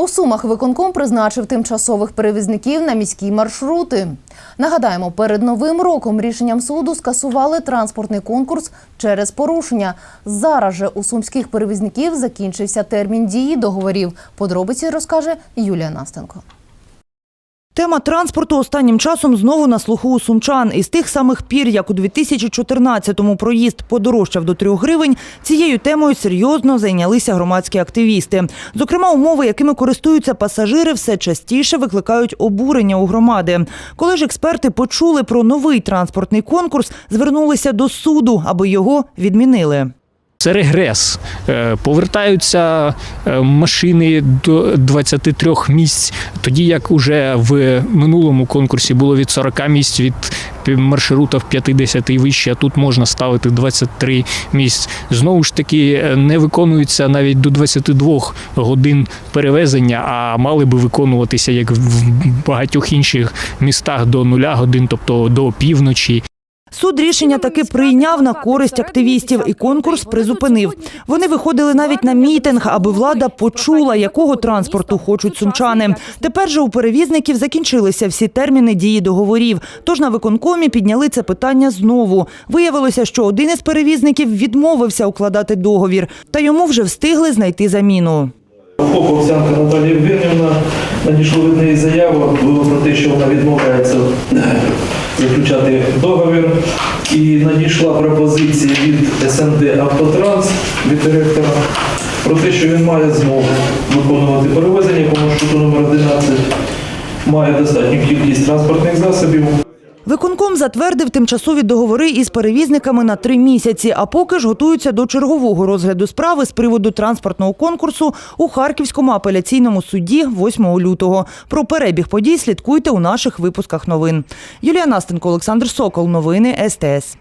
У Сумах виконком призначив тимчасових перевізників на міські маршрути. Нагадаємо, перед новим роком рішенням суду скасували транспортний конкурс через порушення. Зараз же у сумських перевізників закінчився термін дії договорів. Подробиці розкаже Юлія Настенко. Тема транспорту останнім часом знову на слуху у сумчан. Із тих самих пір, як у 2014-му проїзд подорожчав до 3 гривень, цією темою серйозно зайнялися громадські активісти. Зокрема, умови, якими користуються пасажири, все частіше викликають обурення у громади. Коли ж експерти почули про новий транспортний конкурс, звернулися до суду, аби його відмінили. Це регрес. Е, Повертаються е, машини до 23 місць, тоді як уже в минулому конкурсі було від 40 місць від маршрутів 50 і вище, а тут можна ставити 23 місць. Знову ж таки, е, не виконуються навіть до 22 годин перевезення, а мали би виконуватися як в багатьох інших містах до нуля годин, тобто до півночі. Суд рішення таки прийняв на користь активістів і конкурс призупинив. Вони виходили навіть на мітинг, аби влада почула, якого транспорту хочуть сумчани. Тепер же у перевізників закінчилися всі терміни дії договорів. Тож на виконкомі підняли це питання знову. Виявилося, що один із перевізників відмовився укладати договір, та йому вже встигли знайти заміну. ФОП Овсянка Наталія Євгенівна надійшло від неї заяву про те, що вона відмовляється заключати договір. І надійшла пропозиція від СНД Автотранс, від директора, про те, що він має змогу виконувати перевезення по маршруту номер 11, має достатню кількість транспортних засобів. Виконком затвердив тимчасові договори із перевізниками на три місяці, а поки ж готуються до чергового розгляду справи з приводу транспортного конкурсу у Харківському апеляційному суді 8 лютого. Про перебіг подій слідкуйте у наших випусках новин. Юлія Настенко, Олександр Сокол. Новини СТС.